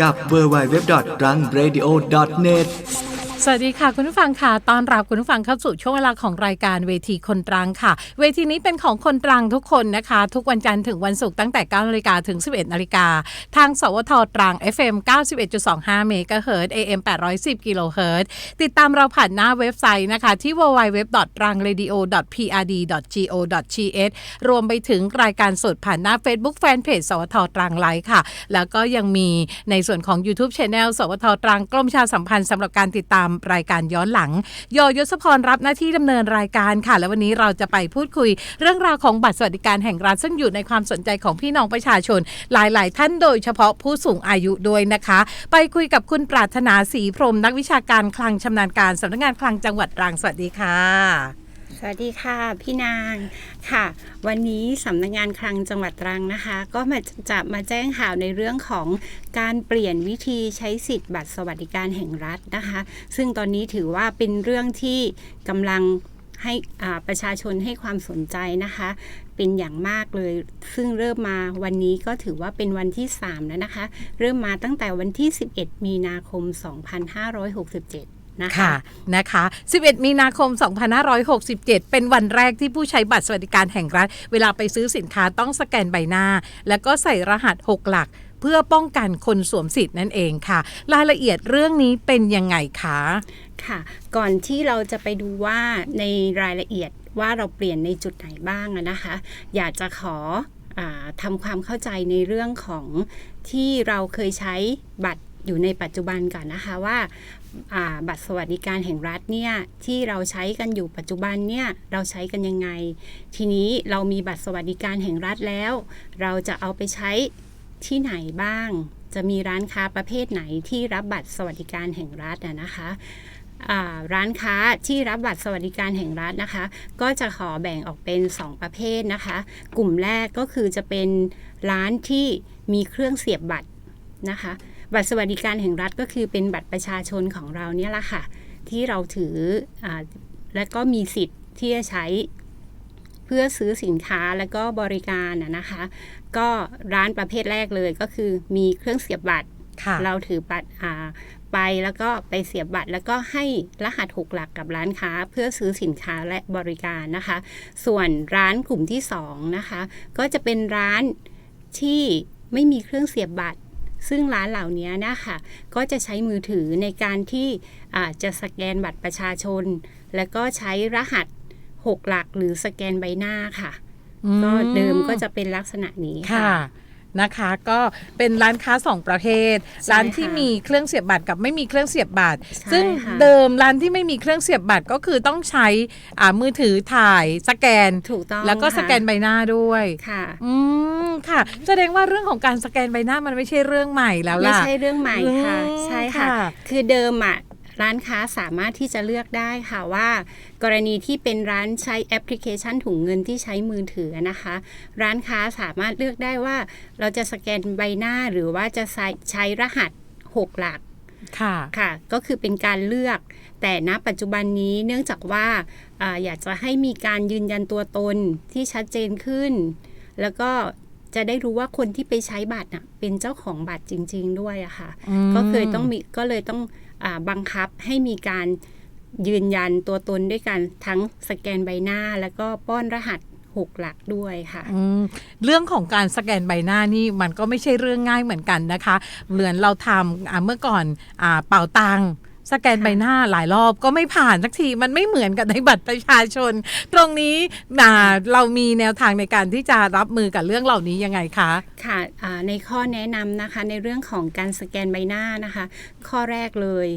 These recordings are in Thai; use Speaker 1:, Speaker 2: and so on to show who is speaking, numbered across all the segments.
Speaker 1: กับ w w w r a n g r a d i o n e t
Speaker 2: สวัสดีค่ะคุณผู้ฟังค่ะตอนรับคุณผู้ฟังเข้าสู่ช่วงเวลาของรายการเวทีคนตรังค่ะ เวทีนี้เป็นของคนตรังทุกคนนะคะ ทุกวันจันทร์ถึงวันศุกร์ตั้งแต่9นาฬิกาถึง 11นาฬิกาทาง สวทตรัง FM 91.25เมกะเฮิรต AM 810กิโลเฮิรตติดตามเราผ่านหน้าเว็บไซต์นะคะ ที่ www.rangradio.prd.go.th รวมไปถึงรายการสดผ่านหน้า Facebook Fanpage สวทตรังไลฟ์ค่ะ แล้วก็ยังมีในส่วนของ YouTube Channel สวทตรังกรมชาสัมพันธ์สำหรับการติดตามรายการย้อนหลัง โยยศพรรับหน้าที่ดำเนินรายการค่ะ และวันนี้เราจะไปพูดคุย เรื่องราวของบัตรสวัสดิการแห่งรัฐซึ่งอยู่ในความสนใจของพี่น้องประชาชน หลาย ๆ ท่านโดยเฉพาะผู้สูงอายุด้วยนะคะ ไปคุยกับคุณปรารถนาศรีพรหมนักวิชาการคลังชำนาญการสำนักงานคลังจังหวัดตรังสวัสดีค่ะ
Speaker 3: สวัสดีค่ะ พี่นางค่ะ วันนี้สำนักงานคลังจังหวัดตรังนะคะ ก็มาจะมาแจ้งข่าวในเรื่องของการเปลี่ยนวิธีใช้สิทธิ์บัตรสวัสดิการแห่งรัฐนะคะ ซึ่งตอนนี้ถือว่าเป็นเรื่องที่กำลังให้ประชาชนให้ความสนใจนะคะ เป็นอย่างมากเลย ซึ่งเริ่มมาวันนี้ก็ถือว่าเป็นวันที่ 3 แล้วนะคะ เริ่มมาตั้งแต่วันที่ 11 มีนาคม 2567 นะคะ
Speaker 2: ค่ะนะคะ 11 มีนาคม 2567 เป็นวันแรกที่ผู้ใช้บัตรสวัสดิการแห่งรัฐ เวลาไปซื้อสินค้าต้องสแกนใบหน้า แล้วก็ใส่รหัส 6 หลัก เพื่อป้องกันคนสวมสิทธิ์นั่นเองค่ะ รายละเอียดเรื่องนี้เป็นยังไงคะ
Speaker 3: ค่ะก่อนที่เราจะไปดูว่าในรายละเอียดว่าเราเปลี่ยนในจุดไหนบ้างอะนะคะ อยากจะขออาทำความเข้าใจในเรื่องของที่เราเคยใช้บัตรอยู่ในปัจจุบันก่อนนะคะว่าอ่า บัตรสวัสดิการแห่งรัฐเนี่ยที่เราใช้กันอยู่ปัจจุบันเนี่ยเราใช้กันยังไง ทีนี้เรามีบัตรสวัสดิการแห่งรัฐแล้ว เราจะเอาไปใช้ที่ไหนบ้าง จะมีร้านค้าประเภทไหนที่รับบัตรสวัสดิการแห่งรัฐนะคะร้านค้าที่รับบัตรสวัสดิการแห่งรัฐนะคะ ก็จะขอแบ่งออกเป็น 2 ประเภทนะคะ กลุ่มแรกก็คือจะเป็นร้านที่มีเครื่องเสียบบัตรนะคะ บัตรสวัสดิการแห่งรัฐก็คือเป็นบัตรประชาชนของเราเนี่ยแหละค่ะ ที่เราถืออาและก็มีสิทธิ์ที่จะใช้เพื่อซื้อสินค้าและก็บริการนะนะคะ ก็ร้านประเภทแรกเลยก็คือมีเครื่องเสียบบัตร
Speaker 2: ค่ะ
Speaker 3: เราถือบัตรอ่าไปแล้วก็ไปเสียบบัตรแล้วก็ให้รหัสหกหลักกับร้านค้า เพื่อซื้อสินค้าและบริการนะคะ ส่วนร้านกลุ่มที่สองนะคะก็จะเป็นร้านที่ไม่มีเครื่องเสียบบัตร ซึ่งร้านเหล่านี้นะคะก็จะใช้มือถือในการที่อ่าจะสแกนบัตรประชาชน แล้วก็ใช้รหัสหกหลักหรือสแกนใบหน้าค่ะ ก็เดิมก็จะเป็นลักษณะนี้
Speaker 2: ค่ะ
Speaker 3: ค่ะ
Speaker 2: นะคะ ก็เป็นร้านค้าสองประเภท
Speaker 3: ใช่
Speaker 2: ร้านที่
Speaker 3: ค่ะ
Speaker 2: มีเครื่องเสียบบัตรกับไม่มีเครื่องเสียบบัตร
Speaker 3: ใช่
Speaker 2: ซึ่ง
Speaker 3: ค่ะ
Speaker 2: เดิมร้านที่ไม่มีเครื่องเสียบบัตรก็คือต้องใช้อ่ามือถือถ่ายสแกน
Speaker 3: ถูกต้อง
Speaker 2: แล้วก็ส
Speaker 3: ค่ะ
Speaker 2: แกนใบหน้าด้วย
Speaker 3: ค่ะ
Speaker 2: อืมค่ะ แสดงว่าเรื่องของการสแกนใบหน้ามันไม่ใช่เรื่องใหม่แล้ว
Speaker 3: ไม่
Speaker 2: ล่ะ
Speaker 3: ใช่เรื่องใหม่ค่ะ
Speaker 2: อืม
Speaker 3: ใช่ค่ะ
Speaker 2: ค่ะ
Speaker 3: คือเดิมอะ ร้านค้าสามารถที่จะเลือกได้ค่ะว่า กรณีที่เป็นร้านใช้แอปพลิเคชันถุงเงินที่ใช้มือถือนะคะ ร้านค้าสามารถเลือกได้ว่า เราจะสแกนใบหน้าหรือว่าจะใช้ใช้รหัส 6 หลัก
Speaker 2: ค่ะ
Speaker 3: ค่ะ ก็คือเป็นการเลือก แต่ณปัจจุบันนี้เนื่องจากว่าอาอยากจะให้มีการยืนยันตัวตนที่ชัดเจนขึ้น แล้วก็จะได้รู้ว่าคนที่ไปใช้บัตรน่ะเป็นเจ้าของบัตรจริง ๆ ด้วยอะค่ะ
Speaker 2: อืม
Speaker 3: ก็เคยต้องมีก็เลยต้องอา บังคับให้มีการยืนยันตัวตนด้วยกันทั้งสแกนใบหน้า แล้วก็ป้อนรหัสหกหลักด้วยค่ะ
Speaker 2: เรื่องของการสแกนใบหน้านี่มันก็ไม่ใช่เรื่องง่ายเหมือนกันนะคะ เหมือนเราทำเมื่อก่อนอเป่าตังค์ สแกนใบหน้าหลายรอบก็ไม่ผ่านสักทีมันไม่เหมือนกับในบัตรประชาชน ตรงนี้เรามีแนวทางในการที่จะรับมือกับเรื่องเหล่านี้ยังไงคะ
Speaker 3: ค่ะในข้อแนะนำนะคะในเรื่องของการสแกนใบหน้านะคะ ข้อแรกเลย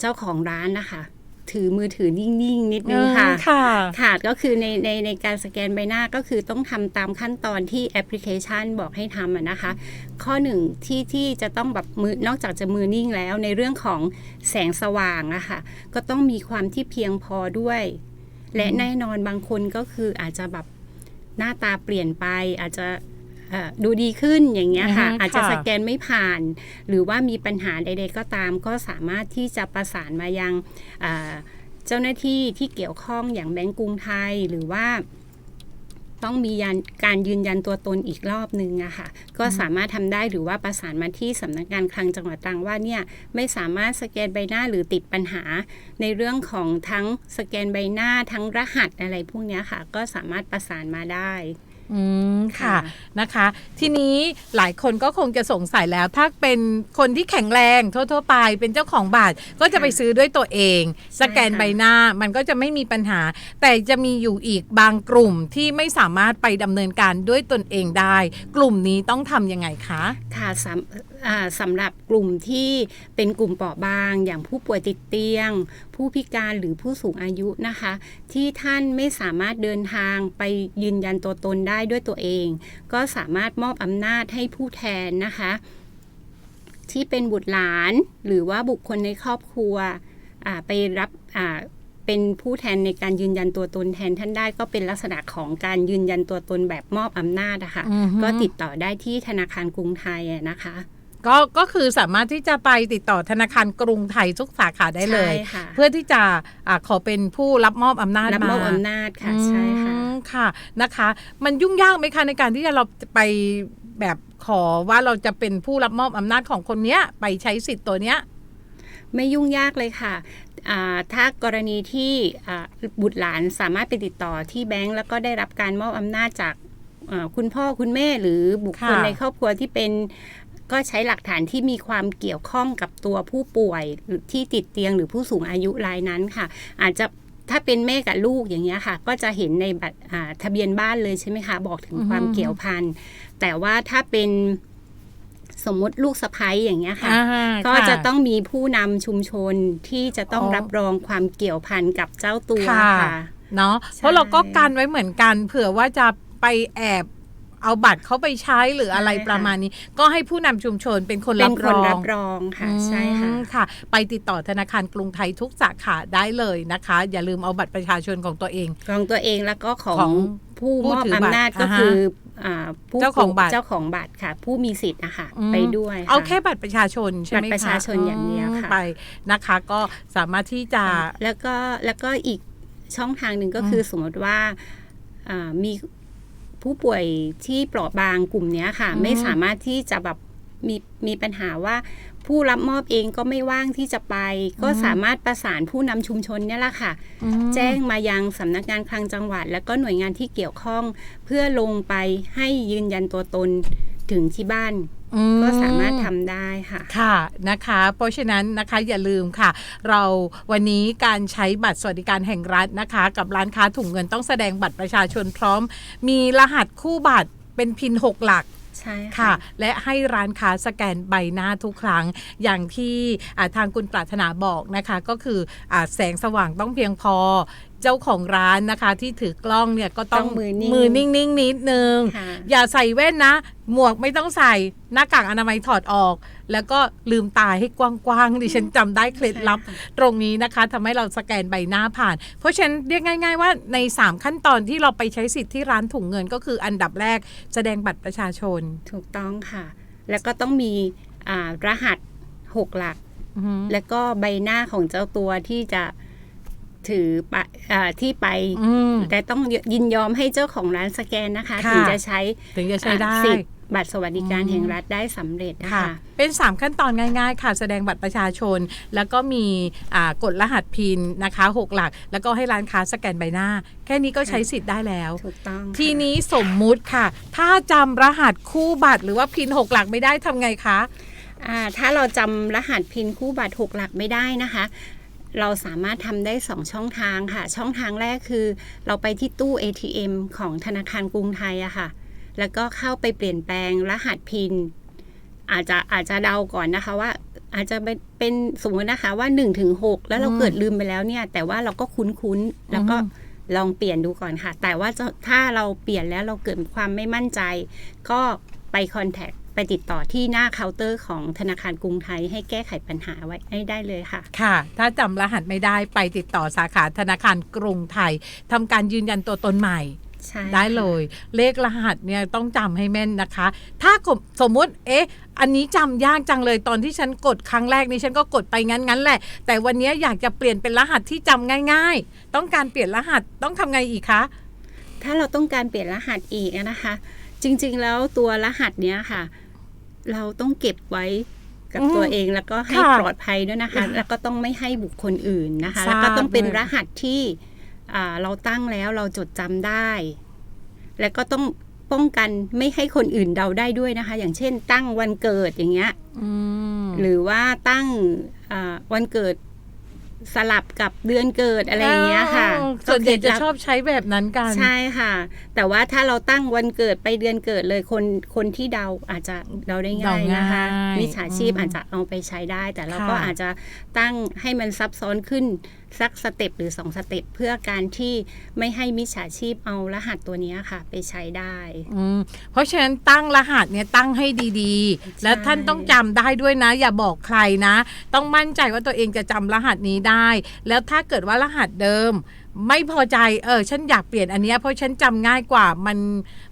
Speaker 3: เจ้าของร้านนะคะ ถือมือถือนิ่งๆ นิดนึงค่ะ
Speaker 2: ค่ะ
Speaker 3: ค่ะก็คือในในในการสแกนใบหน้าก็คือต้องทำตามขั้นตอนที่แอปพลิเคชันบอกให้ทำอะนะคะ ข้อหนึ่งที่ที่จะต้องแบบมือนอกจากจะมือนิ่งแล้วในเรื่องของแสงสว่างอะค่ะก็ต้องมีความที่เพียงพอด้วย และแน่นอนบางคนก็คืออาจจะแบบหน้าตาเปลี่ยนไปอาจจะเอ่อ ดูดีขึ้นอย่างเงี้ยค่ะ
Speaker 2: อือฮึ
Speaker 3: อาจจะ
Speaker 2: ค่ะ
Speaker 3: สแกนไม่ผ่าน หรือว่ามีปัญหาใด ๆ ก็ตาม ก็สามารถที่จะประสานมายังอ่าเจ้าหน้าที่ที่เกี่ยวข้องอย่างแบงก์กรุงไทยหรือว่าต้องมียันการยืนยันตัวตนอีกรอบนึงอะค่ะ ก็สามารถทำได้หรือว่าประสานมาที่สำนักงานคลังจังหวัดตรังว่าเนี่ยไม่สามารถสแกนใบหน้าหรือติดปัญหา ในเรื่องของทั้งสแกนใบหน้าทั้งรหัสอะไรพวกเนี้ยค่ะ ก็สามารถประสานมาได้
Speaker 2: อืมค่ะ
Speaker 3: ค่ะ
Speaker 2: นะคะ ทีนี้หลายคนก็คงจะสงสัยแล้ว ถ้าเป็นคนที่แข็งแรงทั่วๆไป เป็นเจ้าของบัตรก็จะไปซื้อด้วยตัวเอง สแกนใบหน้ามันก็จะไม่มีปัญหา แต่จะมีอยู่อีกบางกลุ่มที่ไม่สามารถไปดำเนินการด้วยตนเองได้ กลุ่มนี้ต้องทำยังไงคะ
Speaker 3: ค่ะ สำอ่าสำหรับกลุ่มที่เป็นกลุ่มเปราะบาง อย่างผู้ป่วยติดเตียง ผู้พิการหรือผู้สูงอายุนะคะ ที่ท่านไม่สามารถเดินทางไปยืนยันตัวตนได้ด้วยตัวเอง ก็สามารถมอบอำนาจให้ผู้แทนนะคะ ที่เป็นบุตรหลานหรือว่าบุคคลในครอบครัวอ่าไปรับอ่าเป็นผู้แทนในการยืนยันตัวตนแทนท่านได้ก็เป็นลักษณะของการยืนยันตัวตนแบบมอบอำนาจอะค่ะ
Speaker 2: อือฮึ
Speaker 3: ก็ติดต่อได้ที่ธนาคารกรุงไทยอะนะคะ
Speaker 2: ก็ก็คือสามารถที่จะไปติดต่อธนาคารกรุงไทยทุกสาขาได้เลย
Speaker 3: ใช่ค่ะ
Speaker 2: เพื่อที่จะอาขอเป็นผู้รับมอบอำนาจ
Speaker 3: รับมอบ
Speaker 2: มา
Speaker 3: อำนาจค่ะใช่ค่ะ
Speaker 2: อืมค่ะนะคะ มันยุ่งยากไหมคะในการที่จะเราจะไปแบบขอว่าเราจะเป็นผู้รับมอบอำนาจของคนเนี้ยไปใช้สิทธิ์ตัวเนี้ย
Speaker 3: ไม่ยุ่งยากเลยค่ะอ่าถ้ากรณีที่อ่าบุตรหลานสามารถไปติดต่อที่แบงก์แล้วก็ได้รับการมอบอำนาจจากอ่าคุณพ่อคุณแม่หรือบุคคล
Speaker 2: ค่ะ
Speaker 3: ในครอบครัวที่เป็น ก็ใช้หลักฐานที่มีความเกี่ยวข้องกับตัวผู้ป่วยหรือที่ติดเตียงหรือผู้สูงอายุรายนั้นค่ะ อาจจะถ้าเป็นแม่กับลูกอย่างเงี้ยค่ะ ก็จะเห็นในบัตรอ่าทะเบียนบ้านเลยใช่ไหมคะบอกถึงความเกี่ยวพันแต่ว่าถ้าเป็นสมมติลูกสะพ้ยอย่างเงี้ยค่ะ
Speaker 2: อ่า
Speaker 3: ก็
Speaker 2: ค่
Speaker 3: จะต้องมีผู้นำชุมชนที่จะต้อง
Speaker 2: อ๋อ
Speaker 3: รับรองความเกี่ยวพันกับเจ้าตัว
Speaker 2: ค่ะ
Speaker 3: ค่ะ
Speaker 2: เนาะ
Speaker 3: ใช่
Speaker 2: เพราะเราก็กันไว้เหมือนกัน เผื่อว่าจะไปแอบ เอาบัตรเขาไปใช้หรืออะไร
Speaker 3: ใช่ค่ะ
Speaker 2: ประมาณนี้ ก็ให้ผู้นำชุมชนเป็นคน
Speaker 3: เป็
Speaker 2: รั
Speaker 3: น
Speaker 2: บ
Speaker 3: ค
Speaker 2: ร
Speaker 3: น
Speaker 2: อง
Speaker 3: รับรองค่ะใช่ค่ะ
Speaker 2: อืมค่ะ ไปติดต่อธนาคารกรุงไทยทุกสาขาได้เลยนะคะ อย่าลืมเอาบัตรประชาชนของตัวเอง
Speaker 3: ของตัวเองแล้วก็ของ
Speaker 2: ของ
Speaker 3: ผู้
Speaker 2: ผู้
Speaker 3: มอบ
Speaker 2: ถือบัตร
Speaker 3: อำนาจก็
Speaker 2: อ่าฮะ
Speaker 3: คืออ่าผู้
Speaker 2: เจ้าของบัตร
Speaker 3: เจ้าของบัตรค่ะ ผู้มีสิทธิ์นะคะ
Speaker 2: อืม
Speaker 3: ไปด้วย
Speaker 2: เอา
Speaker 3: ค่ะ
Speaker 2: แค่บัตรประชาชนใช่ไหม
Speaker 3: บัตรประชาชนอย่างเดียวค่ะ
Speaker 2: ไปนะคะก็สามารถที่จะ
Speaker 3: แล้วก็แล้วก็อีกช่องทางหนึ่งก็คือสมมติว่าอ่ามี ผู้ป่วยที่เปราะบางกลุ่มเนี้ยค่ะ
Speaker 2: อืม
Speaker 3: ไม่สามารถที่จะแบบมีมีปัญหาว่าผู้รับมอบเองก็ไม่ว่างที่จะไป ก็สามารถประสานผู้นำชุมชนเนี่ยแหละค่ะ
Speaker 2: อืม
Speaker 3: แจ้งมายังสำนักงานคลังจังหวัด และก็หน่วยงานที่เกี่ยวข้อง เพื่อลงไปให้ยืนยันตัวตนถึงที่บ้าน
Speaker 2: อื
Speaker 3: ก็สามารถทำได้ค่ะ
Speaker 2: ค่ะนะคะ เพราะฉะนั้นนะคะอย่าลืมค่ะ เราวันนี้การใช้บัตรสวัสดิการแห่งรัฐนะคะ กับร้านค้าถุงเงินต้องแสดงบัตรประชาชนพร้อม มีรหัสคู่บัตรเป็นพิน6หลัก
Speaker 3: ใช่
Speaker 2: ค่ะ
Speaker 3: ค่ะ
Speaker 2: และให้ร้านค้าสแกนใบหน้าทุกครั้ง อย่างที่อ่าทางคุณปรารถนาบอกนะคะ ก็คืออาแสงสว่างต้องเพียงพอ เจ้าของร้านนะคะ ที่ถือกล้องเนี่ยก็ต้อง
Speaker 3: ต้องมือนิ่ง
Speaker 2: มือนิ่งๆนิดนึง
Speaker 3: ค่ะ
Speaker 2: อย่าใส่แว่นนะ หมวกไม่ต้องใส่หน้ากากอนามัยถอดออก แล้วก็ลืมตาให้กว้างๆดิฉันจำได้เคล็ดลับ
Speaker 3: ใช่ค่ะ
Speaker 2: ตรงนี้นะคะทำให้เราสแกนใบหน้าผ่าน เพราะฉะนั้นเรียกง่าย ๆ ว่าใน 3 ขั้นตอนที่เราไปใช้สิทธิ์ที่ร้านถุงเงินก็คืออันดับแรกแสดงบัตรประชาชน
Speaker 3: ถูกต้องค่ะ แล้วก็ต้องมีอ่ารหัสหกหลัก
Speaker 2: อือฮึ
Speaker 3: แล้วก็ใบหน้าของเจ้าตัวที่จะ ถือไปอ่าที่ไป
Speaker 2: อืม
Speaker 3: แต่ต้องยินยอมให้เจ้าของร้านสแกนนะคะ
Speaker 2: ค่ะ
Speaker 3: ถึงจะใช้
Speaker 2: ถึงจะใช้ได้
Speaker 3: อ่าสิทธิ์บัตรสวัสดิการ
Speaker 2: อืม
Speaker 3: แห่งรัฐได้สำเร็จนะ
Speaker 2: ค่ะ
Speaker 3: คะ
Speaker 2: เป็น 3 ขั้นตอนง่ายๆ ค่ะ แสดงบัตรประชาชน แล้วก็มีอ่ากดรหัสพินนะคะ 6 หลัก แล้วก็ให้ร้านค้าสแกนใบหน้า แค่นี้ก็ใช้สิทธิ์ได้แล้ว
Speaker 3: ถูกต้องค่ะ
Speaker 2: ทีนี้สมมุติค่ะ ถ้าจำรหัสคู่บัตรหรือว่าพิน 6 หลักไม่ได้ทำไงคะ
Speaker 3: อ่าถ้าเราจำรหัสพินคู่บัตรหกหลักไม่ได้นะคะ เราสามารถทำได้สองช่องทางค่ะ ช่องทางแรกคือ เราไปที่ตู้ ATM ของธนาคารกรุงไทยอะค่ะ แล้วก็เข้าไปเปลี่ยนแปลงรหัสพิน อาจจะอาจจะเดาก่อนนะคะว่าอาจจะเป็นเป็นสมมตินะคะว่า1นถึงหแล้วเราเกิดลืมไปแล้วเนี่ย แต่ว่าเราก็คุ้นๆแล้วก็ลองเปลี่ยนดูก่อนค่ะ แต่ว่าถ้าเราเปลี่ยนแล้วเราเกิดความไม่มั่นใจ ก็ไปคอนแทค ไปติดต่อที่หน้าเคาน์เตอร์ของธนาคารกรุงไทย ให้แก้ไขปัญหาไว้ให้ได้เลยค่ะ
Speaker 2: ค่ะ ถ้าจำรหัสไม่ได้ไปติดต่อสาขาธนาคารกรุงไทยทำการยืนยันตัวตนใหม่
Speaker 3: ใช่
Speaker 2: ได้เลย เลขรหัสเนี่ยต้องจำให้แม่นนะคะ ถ้าสมมุติเอ๊ะ อันนี้จำยากจังเลยตอนที่ฉันกดครั้งแรกนี่ฉันก็กดไปงั้นงั้นๆแหละ แต่วันนี้อยากจะเปลี่ยนเป็นรหัสที่จำง่าย ๆ ต้องการเปลี่ยนรหัสต้องทำไงอีกคะ
Speaker 3: ถ้าเราต้องการเปลี่ยนรหัสอีกอะนะคะ จริงๆแล้วตัวรหัสเนี้ยค่ะ เราต้องเก็บไว้กับ
Speaker 2: อืม
Speaker 3: ตัวเองแล้วก็ให้
Speaker 2: ค่ะ
Speaker 3: ปลอดภัยด้วยนะคะ แล้วก็ต้องไม่ให้บุคคลอื่นนะคะ
Speaker 2: ทราบ
Speaker 3: แล้วก็ต้องเป็น
Speaker 2: เลย
Speaker 3: รหัสที่อ่าเราตั้งแล้วเราจดจำได้ แล้วก็ต้องป้องกันไม่ให้คนอื่นเดาได้ด้วยนะคะ อย่างเช่น ตั้งวันเกิดอย่างเงี้ย
Speaker 2: อืม
Speaker 3: หรือว่าตั้งอ่าวันเกิด สลับกับเดือนเกิดอะไรอย่างเงี้ยค่ะ
Speaker 2: อ๋อส่วนใหญ่จะ
Speaker 3: ก็เคล็ดลับ
Speaker 2: ชอบใช้แบบนั้นกัน
Speaker 3: ใช่ค่ะ แต่ว่าถ้าเราตั้งวันเกิดไปเดือนเกิดเลยคนคนที่เดาอาจจะเดาได้ง่ายนะคะ
Speaker 2: เดาง่าย
Speaker 3: มิจฉาชีพ
Speaker 2: อืม
Speaker 3: อาจจะเอาไปใช้ได้ แต่เรา
Speaker 2: ค่ะ
Speaker 3: ก็อาจจะตั้งให้มันซับซ้อนขึ้น สักสเต็ปหรือสองสเต็ปเพื่อการที่ไม่ให้มิจฉาชีพเอารหัสตัวเนี้ยค่ะ ไปใช้ได้
Speaker 2: อืมเพราะฉะนั้นตั้งรหัสเนี่ยตั้งให้ดีๆ แล้วท่านต้องจำได้ด้วยนะ อย่าบอกใครนะ ต้องมั่นใจว่าตัวเองจะจำรหัสนี้ได้ แล้วถ้าเกิดว่ารหัสเดิมไม่พอใจ เออ ฉันอยากเปลี่ยนอันเนี้ยเพราะฉันจำง่ายกว่า มัน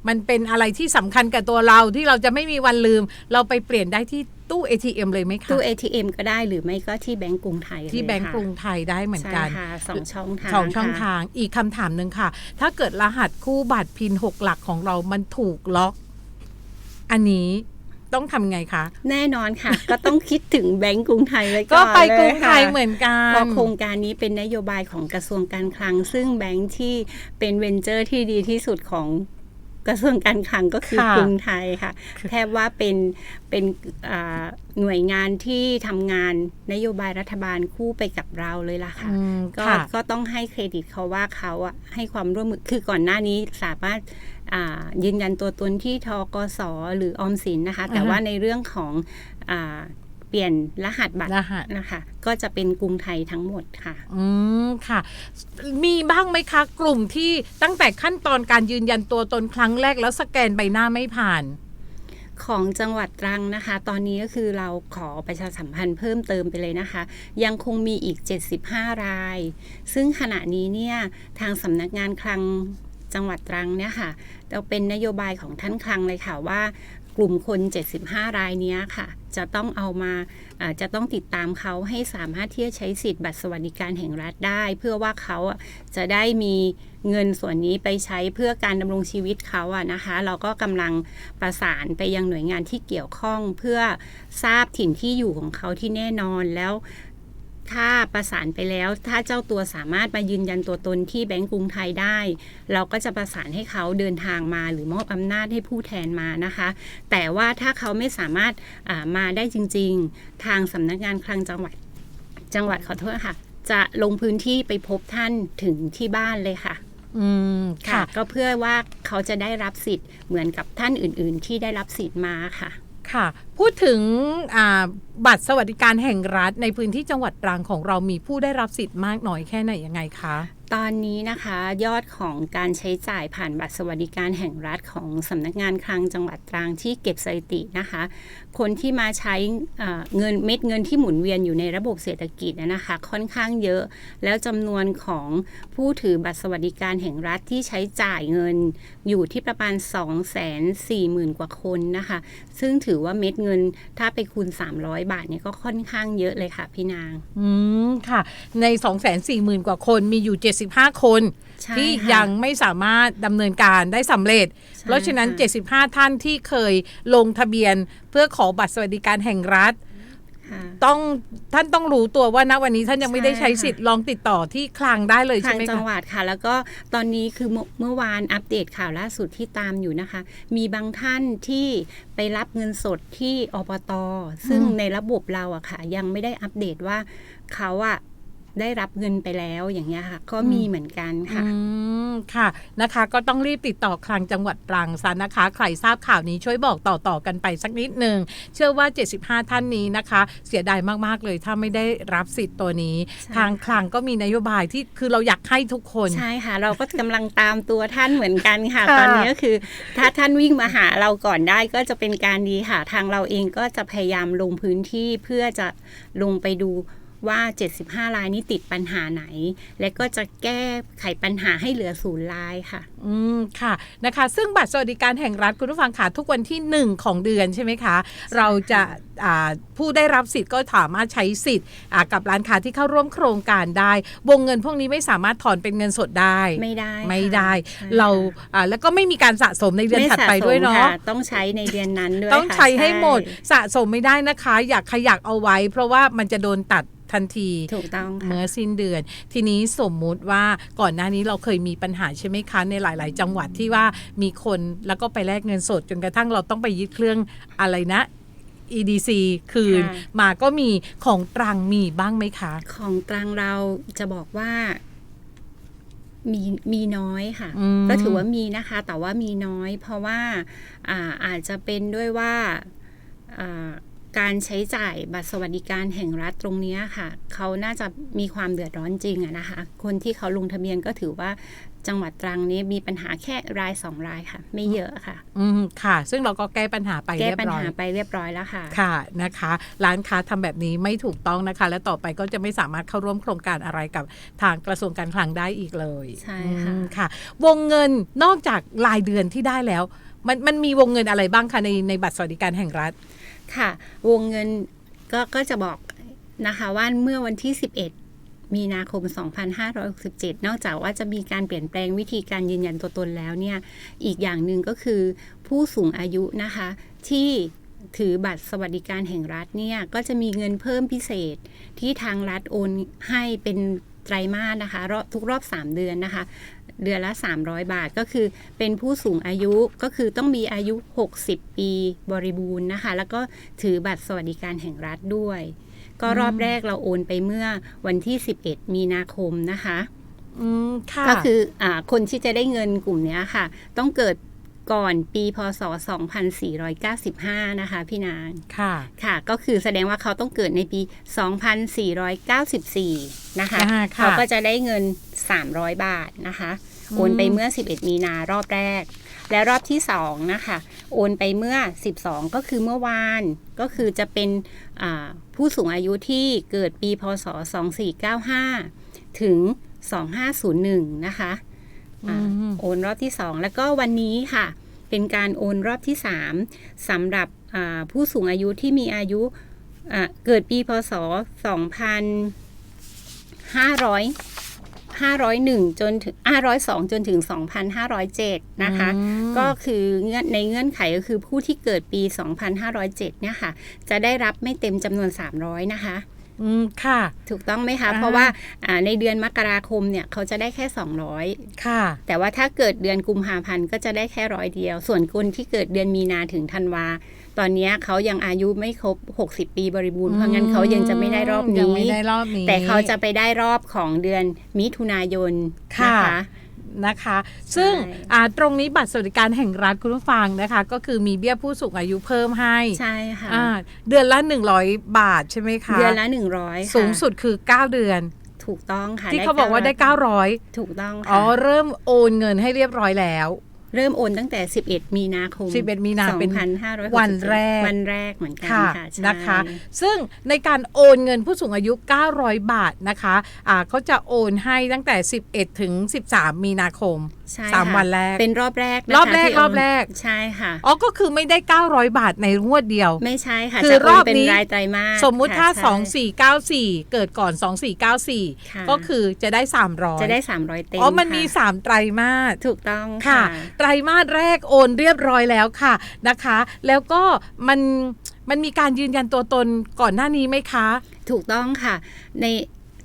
Speaker 2: มันเป็นอะไรที่สำคัญกับตัวเราที่เราจะไม่มีวันลืม เราไปเปลี่ยนได้ที่ ตู้ ATM เลยไหมคะ
Speaker 3: ตู้ ATM ก็ได้หรือไม่ก็ที่แบงก์กรุงไทย
Speaker 2: ที่
Speaker 3: เลย
Speaker 2: แบงก์
Speaker 3: ค่ะ
Speaker 2: กรุงไทยได้เหมือนกัน
Speaker 3: ใช่ค่ะสองช่องทาง
Speaker 2: สองช่อง
Speaker 3: ค่ะ
Speaker 2: ทางอีกคำถามหนึ่งค่ะ ถ้าเกิดรหัสคู่บัตรพินหกหลักของเรามันถูกล็อก อันนี้ต้องทำไงคะ
Speaker 3: แน่นอนค่ะ ก็ต้องคิดถึงแบงก์กรุงไทยไว้ก่
Speaker 2: ก็
Speaker 3: อน
Speaker 2: ไปกรุง
Speaker 3: ล
Speaker 2: ไทย
Speaker 3: ค่ะ
Speaker 2: เหมือนกัน
Speaker 3: เพราะโครงการนี้เป็นนโยบายของกระทรวงการคลัง ซึ่งแบงค์ที่เป็นเวนเจอร์ที่ดีที่สุดของ กระทรวงการคลังก็คือ
Speaker 2: ค่ะ
Speaker 3: กรุงไทยค่ะ แทบว่าเป็นเป็นอ่าหน่วยงานที่ทำงานนโยบายรัฐบาลคู่ไปกับเราเลยล่ะค่ะ
Speaker 2: อืม
Speaker 3: ก็
Speaker 2: ค่ะ
Speaker 3: ก็ต้องให้เครดิตเขาว่าเขาอะให้ความร่วมมือคือก่อนหน้านี้สามารถอ่ายืนยันตัวตนที่ทกสหรือออมสินนะคะ แต่
Speaker 2: อ่าฮะ
Speaker 3: ว่าในเรื่องของอา เปลี่ยนรหัสบัตร
Speaker 2: รหัส
Speaker 3: นะคะ ก็จะเป็นกรุงไทยทั้งหมดค่ะ
Speaker 2: อืมค่ะ มีบ้างไหมคะ กลุ่มที่ตั้งแต่ขั้นตอนการยืนยันตัวตนครั้งแรกแล้วสแกนใบหน้าไม่ผ่าน
Speaker 3: ของจังหวัดตรังนะคะ ตอนนี้ก็คือเราขอประชาสัมพันธ์เพิ่มเติมไปเลยนะคะ ยังคงมีอีก 75 ราย ซึ่งขณะนี้เนี่ยทางสำนักงานคลังจังหวัดตรังเนี่ยค่ะเราเป็นนโยบายของท่านคลังเลยค่ะว่า กลุ่มคน 75 รายนี้ค่ะ จะต้องเอามาอ่าจะต้องติดตามเขาให้สามารถที่จะใช้สิทธิ์บัตรสวัสดิการแห่งรัฐได้ เพื่อว่าเขาจะได้มีเงินส่วนนี้ไปใช้เพื่อการดำรงชีวิตเขาอะนะคะ เราก็กำลังประสานไปยังหน่วยงานที่เกี่ยวข้องเพื่อทราบถิ่นที่อยู่ของเขาที่แน่นอนแล้ว ถ้าประสานไปแล้ว ถ้าเจ้าตัวสามารถมายืนยันตัวตนที่แบงก์กรุงไทยได้ เราก็จะประสานให้เขาเดินทางมาหรือมอบอำนาจให้ผู้แทนมานะคะ แต่ว่าถ้าเขาไม่สามารถอ่ามาได้จริง ๆ ทางสำนักงานคลังจังหวัดจังหวัดขอโทษค่ะ จะลงพื้นที่ไปพบท่านถึงที่บ้านเลยค่ะ
Speaker 2: อืม
Speaker 3: ค่ะ
Speaker 2: ค่ะ
Speaker 3: ก็เพื่อว่าเขาจะได้รับสิทธิ์เหมือนกับท่านอื่น ๆ ที่ได้รับสิทธิ์มาค่ะ
Speaker 2: ค่ะ พูดถึงบัตรสวัสดิการแห่งรัฐในพื้นที่จังหวัดตรังของเรามีผู้ได้รับสิทธิ์มากน้อยแค่ไหนยังไงคะ
Speaker 3: ตอนนี้นะคะยอดของการใช้จ่ายผ่านบัตรสวัสดิการแห่งรัฐของสำนักงานคลังจังหวัดตรังที่เก็บสถิตินะคะ คนที่มาใช้เอ่อเงินเม็ดเงินที่หมุนเวียนอยู่ในระบบเศรษฐกิจนะคะ ค่อนข้างเยอะ แล้วจำนวนของผู้ถือบัตรสวัสดิการแห่งรัฐที่ใช้จ่ายเงินอยู่ที่ประมาณ 2 4 0 0 0 0 กว่าคนนะคะ ซึ่งถือว่าเม็ดเงินถ้าไปคูณ 300 บาทเนี่ยก็ค่อนข้างเยอะเลยค่ะพี่นาง
Speaker 2: อืมค่ะ ใน 2 4 0 0 0 0 กว่าคนมีอยู่ 75 คน
Speaker 3: ใช่
Speaker 2: ที่
Speaker 3: ค่ะ
Speaker 2: ยังไม่สามารถดำเนินการได้สำเร็จ
Speaker 3: ใช่
Speaker 2: เพราะฉะนั้น
Speaker 3: ค่ะ
Speaker 2: 75 ท่านที่เคยลงทะเบียนเพื่อขอบัตรสวัสดิการแห่งรัฐ
Speaker 3: ค่ะ
Speaker 2: ต้องท่านต้องรู้ตัวว่าณวันนี้ท่านยังไม่ได้ใช้
Speaker 3: ใช่ค่ะ
Speaker 2: สิทธิ์ลองติดต่อที่คลังได้เลยใช่
Speaker 3: ทาง
Speaker 2: ไหม
Speaker 3: จัง
Speaker 2: คะ
Speaker 3: หวัดค่ะ แล้วก็ตอนนี้คือเมื่อเมื่อวานอัปเดตข่าวล่าสุดที่ตามอยู่นะคะ มีบางท่านที่ไปรับเงินสดที่อบตซึ่ง
Speaker 2: อืม
Speaker 3: ในระบบเราอะค่ะ ยังไม่ได้อัปเดตว่าเขาอะ ได้รับเงินไปแล้วอย่างเงี้ยค่ะ ก็มีเหมือนกันค่ะ
Speaker 2: อืมค่ะนะคะ ก็ต้องรีบติดต่อคลังจังหวัดตรังซะนะคะ ใครทราบข่าวนี้ช่วยบอกต่อๆกันไปสักนิดหนึ่งเชื่อว่า 75 ท่านนี้นะคะ เสียดายมากๆเลยถ้าไม่ได้รับสิทธิ์ตัวนี้
Speaker 3: ใช่
Speaker 2: ทางคลังก็มีนโยบายที่คือเราอยากให้ทุกคน
Speaker 3: ใช่ค่ะ เราก็กำลังตามตัวท่านเหมือนกันค่ะ
Speaker 2: ค่ะ
Speaker 3: ตอนนี้ก็คือ ถ้าท่านวิ่งมาหาเราก่อนได้ก็จะเป็นการดีค่ะ ทางเราเองก็จะพยายามลงพื้นที่เพื่อจะลงไปดู ว่า 75 รายนี้ติดปัญหาไหน และก็จะแก้ไขปัญหาให้เหลือศูนย์รายค่ะ
Speaker 2: อืมค่ะนะคะ ซึ่งบัตรสวัสดิการแห่งรัฐคุณผู้ฟังค่ะทุกวันที่ 1 ของเดือนใช่ไหมคะ เราจะ ผู้ได้รับสิทธิ์ก็สามารถใช้สิทธิ์อ่ากับร้านค้าที่เข้าร่วมโครงการได้ วงเงินพวกนี้ไม่สามารถถอนเป็นเงินสดได้
Speaker 3: ไม่ได้
Speaker 2: ไม่ได้
Speaker 3: ค่ะ
Speaker 2: เรา
Speaker 3: ใช่ค่ะ
Speaker 2: อ่าแล้วก็ไม่มีการสะสมในเดือน
Speaker 3: ม่
Speaker 2: ถัดไป
Speaker 3: สะสม
Speaker 2: ด้วยเนาะ
Speaker 3: ค่ต้องใช้ในเดือนนั้นด้วย
Speaker 2: ต้อง
Speaker 3: ค่ะ
Speaker 2: ใช้ให้หมด
Speaker 3: ช่
Speaker 2: สะสมไม่ได้นะคะ อยากขยักเอาไว้ เพราะว่ามันจะโดนตัดทันที
Speaker 3: ถูกต้องค่ะ
Speaker 2: เมื่อสิ้นเดือน ทีนี้สมมุติว่าก่อนหน้านี้เราเคยมีปัญหาใช่ไหมคะ ในหลาย ๆ จังหวัดที่ว่ามีคนแล้วก็ไปแลกเงินสด จนกระทั่งเราต้องไปยึดเครื่องอะไรนะ EDC คืน
Speaker 3: ค่ะ
Speaker 2: มาก็มีของตรังมีบ้างไหมคะ
Speaker 3: ของตรังเราจะบอกว่ามีมีน้อยค่ะ
Speaker 2: อืม
Speaker 3: ก็ถือว่ามีนะคะ แต่ว่ามีน้อย เพราะว่าอาอาจจะเป็นด้วยว่าอ่าการใช้จ่ายบัตรสวัสดิการแห่งรัฐตรงเนี้ยค่ะ เขาน่าจะมีความเดือดร้อนจริงอะนะคะ คนที่เขาลงทะเบียนก็ถือว่า จังหวัดตรังนี้มีปัญหาแค่รายสองรายค่ะ ไม่เยอะค่ะ
Speaker 2: อืมค่ะ ซึ่งเราก็แก้ปัญหาไป
Speaker 3: แก้
Speaker 2: เรียบ
Speaker 3: ปัญ
Speaker 2: ร้อย
Speaker 3: หาไปเรียบร้อยแล้วค่ะ
Speaker 2: ค่ะนะคะ ร้านค้าทำแบบนี้ไม่ถูกต้องนะคะ และต่อไปก็จะไม่สามารถเข้าร่วมโครงการอะไรกับทางกระทรวงการคลังได้อีกเลย
Speaker 3: ใช่ค่ะ
Speaker 2: อืมค่ะ วงเงินนอกจากรายเดือนที่ได้แล้ว มันมันมีวงเงินอะไรบ้างคะในในบัตรสวัสดิการแห่งรัฐ
Speaker 3: ค่ะ วงเงินก็ก็จะบอกนะคะว่าเมื่อวันที่ 11 มีนาคม 2567 นอกจากว่าจะมีการเปลี่ยนแปลงวิธีการยืนยันตัวตนแล้วเนี่ย อีกอย่างหนึ่งก็คือผู้สูงอายุนะคะที่ถือบัตรสวัสดิการแห่งรัฐเนี่ย ก็จะมีเงินเพิ่มพิเศษที่ทางรัฐโอนให้เป็นไตรมาสนะคะรอบทุกรอบ 3 เดือนนะคะ เดือนละ 300 บาทก็คือเป็นผู้สูงอายุก็คือต้องมีอายุ 60 ปีบริบูรณ์นะคะ แล้วก็ถือบัตรสวัสดิการแห่งรัฐด้วย ก็รอบแรกเราโอนไปเมื่อวันที่ 11 มีนาคมนะคะ
Speaker 2: อืมค่ะ
Speaker 3: ก็คืออาคนที่จะได้เงินกลุ่มเนี้ยค่ะ ต้องเกิดก่อนปีพศ 2495 นะคะ พี่นาง
Speaker 2: ค่ะ
Speaker 3: ค่ะ ก็คือแสดงว่าเขาต้องเกิดในปี 2494 นะคะ
Speaker 2: อ่าค่ะ
Speaker 3: เขาก็จะได้เงิน 300 บาทนะคะ
Speaker 2: อืม
Speaker 3: โอนไปเมื่อ 11 มีนารอบแรก และรอบที่ 2 นะคะ โอนไปเมื่อ 12 ก็คือเมื่อวาน ก็คือจะเป็นอ่า ผู้สูงอายุที่เกิดปีพศ 2495 ถึง 2501 นะคะอ่า
Speaker 2: อืม
Speaker 3: โอนรอบที่ 2 แล้วก็วันนี้ค่ะ เป็นการโอนรอบที่ 3สำหรับอ่าผู้สูงอายุที่มีอายุอ่าเกิดปีพศ 2500 501 จนถึง502 จนถึง 2,507 นะคะ
Speaker 2: อืม
Speaker 3: ก็คือเงื่อนในเงื่อนไขก็คือผู้ที่เกิดปี 2,507 เนี่ยค่ะ จะได้รับไม่เต็มจำนวน 300 นะคะ
Speaker 2: อืมค่ะ
Speaker 3: ถูกต้องไหมคะ
Speaker 2: อ่า
Speaker 3: เพราะว่าอ่าในเดือนมกราคมเนี่ยเขาจะได้แค่ 200
Speaker 2: ค่ะ
Speaker 3: แต่ว่าถ้าเกิดเดือนกุมภาพันธ์ก็จะได้แค่ร้อยเดียว ส่วนคนที่เกิดเดือนมีนาถึงธันวา ตอนเนี้ยเขายังอายุไม่ครบ 60 ปีบริบูรณ์เพราะงั้นเขายังจะไม่ได้รอบ
Speaker 2: ยัง
Speaker 3: นี้
Speaker 2: ไม่ได้รอบนี้
Speaker 3: แต่เขาจะไปได้รอบของเดือนมิถุนายน
Speaker 2: ค่ะ
Speaker 3: นะคะ
Speaker 2: นะคะ ซึ่ง
Speaker 3: ใช่
Speaker 2: อ่าตรงนี้บัตรสวัสดิการแห่งรัฐคุณผู้ฟังนะคะ ก็คือมีเบี้ยผู้สูงอายุเพิ่มให้
Speaker 3: ใช่ค่ะ
Speaker 2: อ่าเดือนละ 100 บาทใช่ไหมคะ
Speaker 3: เดือนละ 100ค่ะ
Speaker 2: สูงสุดคือ 9 เดือน
Speaker 3: ถูกต้องค่ะ
Speaker 2: ที่เขาบอกว่าได้ 900
Speaker 3: ถูกต้อง
Speaker 2: อ๋อ
Speaker 3: ค่ะ
Speaker 2: เริ่มโอนเงินให้เรียบร้อยแล้ว
Speaker 3: เริ่มโอนตั้งแต่ 11 มีนาคม
Speaker 2: 11 มีนาเป็น
Speaker 3: 2567
Speaker 2: วันแรก
Speaker 3: วันแรกเหมือนกัน
Speaker 2: ค่ะ
Speaker 3: ค่ะใช่
Speaker 2: นะคะ ซึ่งในการโอนเงินผู้สูงอายุ 900 บาทนะคะอ่าเขาจะโอนให้ตั้งแต่ 11 ถึง 13 มีนาคม
Speaker 3: ใช่
Speaker 2: สาม
Speaker 3: ค่ะ
Speaker 2: วันแรก
Speaker 3: เป็นรอบแรกนะคะ
Speaker 2: รอบแรก
Speaker 3: ที่โน
Speaker 2: รอบแรก
Speaker 3: ใช่ค่ะ
Speaker 2: อ๋อก็คือไม่ได้ 900 บาทในงวดเดียว
Speaker 3: ไม่ใช่ค่ะ
Speaker 2: คือ
Speaker 3: จะโน
Speaker 2: รอบ
Speaker 3: เป็น
Speaker 2: นี้
Speaker 3: รายไตรมาส
Speaker 2: สมมุติ
Speaker 3: ค่ะ
Speaker 2: ถ้า
Speaker 3: ใช่
Speaker 2: 2494 เกิดก่อน
Speaker 3: ค่ะ
Speaker 2: 2494 ก็คือจะได้ 300
Speaker 3: จะได้ 300 เต็ม
Speaker 2: อ๋อมันมี
Speaker 3: ค่ะ
Speaker 2: 3ไตรมาส
Speaker 3: ถูกต้อง
Speaker 2: ค่ะ
Speaker 3: ค่ะ
Speaker 2: ไตรมาสแรกโอนเรียบร้อยแล้วค่ะนะคะ แล้วก็มันมันมีการยืนยันตัวตนก่อนหน้านี้ไหมคะ
Speaker 3: ถูกต้องค่ะ ใน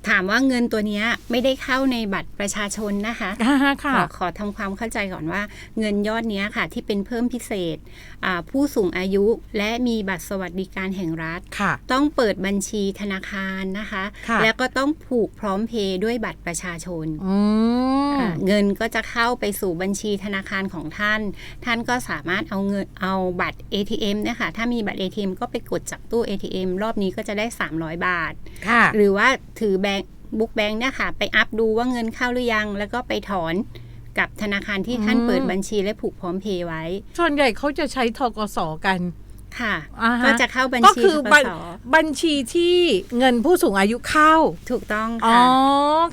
Speaker 3: ถามว่าเงินตัวเนี้ยไม่ได้เข้าในบัตรประชาชนนะคะ
Speaker 2: อ่าค่ะ
Speaker 3: ขอขอทำความเข้าใจก่อนว่า เงินยอดเนี้ยค่ะ ที่เป็นเพิ่มพิเศษอ่าผู้สูงอายุ และมีบัตรสวัสดิการแห่งรัฐ
Speaker 2: ค่ะ
Speaker 3: ต้องเปิดบัญชีธนาคารนะคะ
Speaker 2: ค่ะ
Speaker 3: แล้วก็ต้องผูกพร้อมเพย์ด้วยบัตรประชาชน
Speaker 2: อืม
Speaker 3: อ่าเงินก็จะเข้าไปสู่บัญชีธนาคารของท่าน ท่านก็สามารถเอาเงินเอาบัตร ATM เนี่ยค่ะถ้ามีบัตร ATM ก็ไปกดจากตู้ ATM รอบนี้ก็จะได้ 300 บาท
Speaker 2: ค่ะ
Speaker 3: หรือว่าถือแบงค์บุ๊กแบงค์เนี่ยค่ะ ไปอัพดูว่าเงินเข้าหรือยัง แล้วก็ไปถอน กับธนาคารที่ท่าน
Speaker 2: อืม
Speaker 3: เปิดบัญชีและผูกพร้อมเพย์ไว้
Speaker 2: ส่วนใหญ่เขาจะใช้ทกสกัน
Speaker 3: ค่ะ
Speaker 2: อ่าฮะ
Speaker 3: ก็จะเข้าบัญ
Speaker 2: ก็
Speaker 3: ชี
Speaker 2: คือ
Speaker 3: ทก
Speaker 2: บัญ
Speaker 3: ส
Speaker 2: บัญชีที่เงินผู้สูงอายุเข้า
Speaker 3: ถูกต้อง
Speaker 2: อ๋อ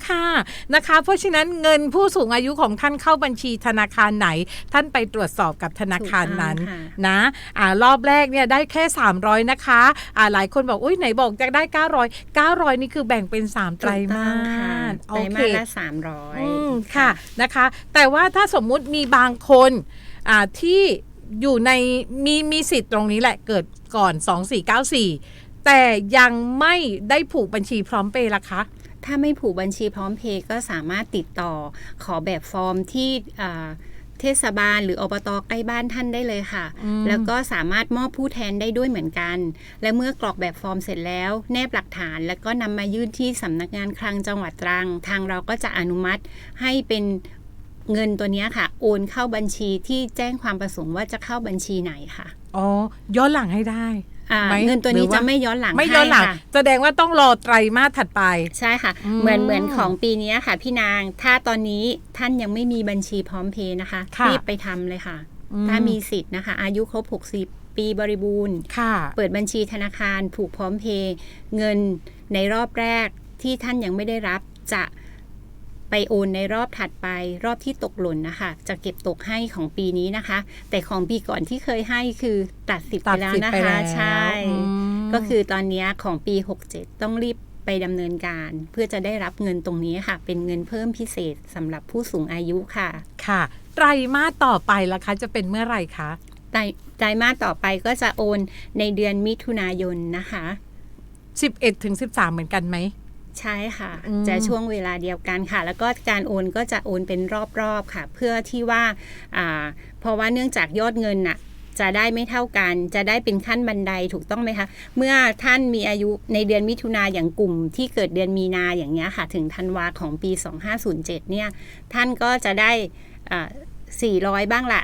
Speaker 3: ค่ะ
Speaker 2: ค่ะนะคะ เพราะฉะนั้นเงินผู้สูงอายุของท่านเข้าบัญชีธนาคารไหน ท่านไปตรวจสอบกับธนาคารนั้น
Speaker 3: ถูกต้องค่ะ
Speaker 2: นะอ่ารอบแรกเนี่ยได้แค่ 300 นะคะอ่าหลายคนบอกอุ้ยไหนบอกจะได้ 900 900 นี่คือแบ่งเป็น 3 ไตร
Speaker 3: ถูกต้
Speaker 2: มา
Speaker 3: องค่ะ
Speaker 2: ส
Speaker 3: ไตรมาสละสามร้อย
Speaker 2: อืมค่ะนะคะ แต่ว่าถ้าสมมุติมีบางคนอ่าที่ อยู่ในมีมีสิทธิ์ตรงนี้แหละเกิดก่อน 2494 แต่ยังไม่ได้ผูกบัญชีพร้อมเปย์ล่ะคะ
Speaker 3: ถ้าไม่ผูกบัญชีพร้อมเพย์ก็สามารถติดต่อขอแบบฟอร์มที่อ่าเทศบาลหรืออบตใกล้บ้านท่านได้เลยค่ะ
Speaker 2: อืม
Speaker 3: แล้วก็สามารถมอบผู้แทนได้ด้วยเหมือนกัน และเมื่อกรอกแบบฟอร์มเสร็จแล้ว แนบหลักฐาน แล้วก็นำมายื่นที่สำนักงานคลังจังหวัดตรัง ทางเราก็จะอนุมัติให้เป็น เงินตัวเนี้ยค่ะ โอนเข้าบัญชีที่แจ้งความประสงค์ว่าจะเข้าบัญชีไหนค่ะ
Speaker 2: อ๋อ ย้อนหลังให้ได้
Speaker 3: อ่า
Speaker 2: ไหม
Speaker 3: เงินตัว
Speaker 2: หรื
Speaker 3: นี้
Speaker 2: อว่า
Speaker 3: จะไม่ย้อนหลัง
Speaker 2: ไม่ย้อนหลัง
Speaker 3: ให้ค่ะ
Speaker 2: แสดงว่าต้องรอไตรมาสถัดไป
Speaker 3: ใช่ค่ะ
Speaker 2: อืม
Speaker 3: เหมือนเหมือนของปีนี้ค่ะ พี่นางถ้าตอนนี้ท่านยังไม่มีบัญชีพร้อมเพย์นะคะ
Speaker 2: ค่ะ
Speaker 3: รีบไปทำเลยค่ะ
Speaker 2: อื
Speaker 3: ถ้ามีสิทธิ์นะคะ อายุครบ 60 ปีบริบูรณ์
Speaker 2: ค่ะ
Speaker 3: เปิดบัญชีธนาคารผูกพร้อมเพย์เงินในรอบแรกที่ท่านยังไม่ได้รับจะ ไปโอนในรอบถัดไป รอบที่ตกหล่นนะคะ จะเก็บตกให้ของปีนี้นะคะ แต่ของปีก่อนที่เคยให้คือตัดสิทธิ์
Speaker 2: ตั
Speaker 3: ไป
Speaker 2: ด
Speaker 3: แล้ว
Speaker 2: สิทธิ์
Speaker 3: นะ
Speaker 2: ไป
Speaker 3: คะ
Speaker 2: แล้ว
Speaker 3: ใช่
Speaker 2: อืม
Speaker 3: ก็คือตอนเนี้ยของปี 67 ต้องรีบไปดำเนินการเพื่อจะได้รับเงินตรงนี้ค่ะ เป็นเงินเพิ่มพิเศษสำหรับผู้สูงอายุค่ะ
Speaker 2: ค่ะ ไตรมาสต่อไปล่ะคะ จะเป็นเมื่อไหร่คะ
Speaker 3: ไตรไตรมาสต่อไปก็จะโอนในเดือนมิถุนายนนะคะ
Speaker 2: 11ถึง13 เหมือนกันไหม
Speaker 3: ใช่ค่ะ
Speaker 2: อืม
Speaker 3: จะช่วงเวลาเดียวกันค่ะ แล้วก็การโอนก็จะโอนเป็นรอบๆค่ะ เพื่อที่ว่าอ่าเพราะว่าเนื่องจากยอดเงินน่ะจะได้ไม่เท่ากัน จะได้เป็นขั้นบันไดถูกต้องไหมคะ เมื่อท่านมีอายุในเดือนมิถุนาอย่างกลุ่มที่เกิดเดือนมีนาอย่างเงี้ยค่ะ ถึงธันวาของปี 2507 เนี่ย ท่านก็จะได้อ่า400 บ้างละ